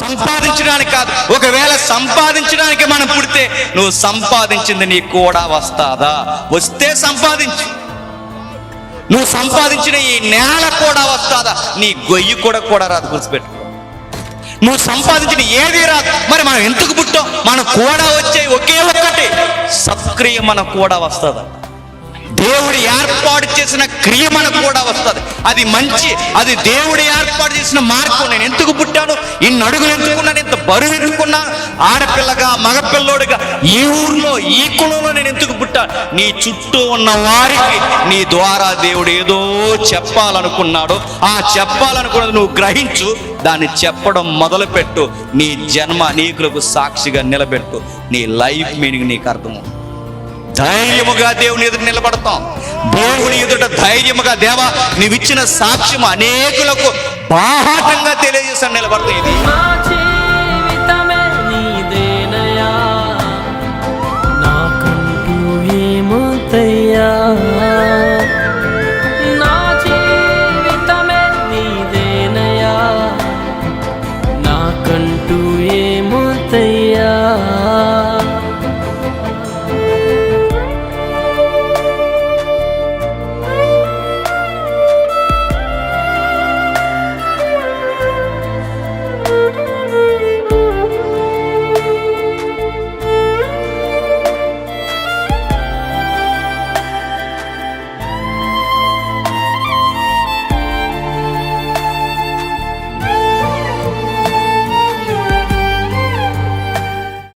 సంపాదించడానికి కాదు. ఒకవేళ సంపాదించడానికి మనం పుడితే నువ్వు సంపాదించింది నీకు కూడా వస్తాదా? వస్తే సంపాదించు. నువ్వు సంపాదించిన ఈ నేల కూడా వస్తాదా? నీ గొయ్యి కూడా కూడా రాదు గుర్తుపెట్టుకో. నువ్వు సంపాదించిన ఏది రాదు. మరి మనం ఎందుకు పుట్టాం? మన కూడా వచ్చే ఒకే ఒక్కటి. సత్క్రియ మనకు కూడా వస్తుందా? దేవుడు ఏర్పాటు చేసిన క్రియ మనకు కూడా వస్తుంది. అది మంచి అది దేవుడు ఏర్పాటు చేసిన మార్గం నేను ఎందుకు పుట్టాను ఇన్ని అడుగులు ఇంత బరువు ఎత్తుకున్నా ఆడపిల్లగా మగపిల్లోడిగా ఈ ఊర్లో ఈ కులంలో నేను ఎందుకు పుట్టాను నీ చుట్టూ ఉన్న వారికి నీ ద్వారా దేవుడు ఏదో చెప్పాలనుకున్నాడు ఆ చెప్పాలనుకున్నది నువ్వు గ్రహించు దాన్ని చెప్పడం మొదలుపెట్టు నీ జన్మ నీకులకు సాక్షిగా నిలబెట్టు నీ లైఫ్ మీనింగ్ నీకు అర్థమవుతుంది ధైర్యముగా దేవుని ఎదుట నిలబడతాం. దేవుని ఎదుట ధైర్యముగా దేవా నీవిచ్చిన సాక్ష్యం అనేకులకు బాహాటంగా తెలియజేసాను నిలబడతాయి ఇది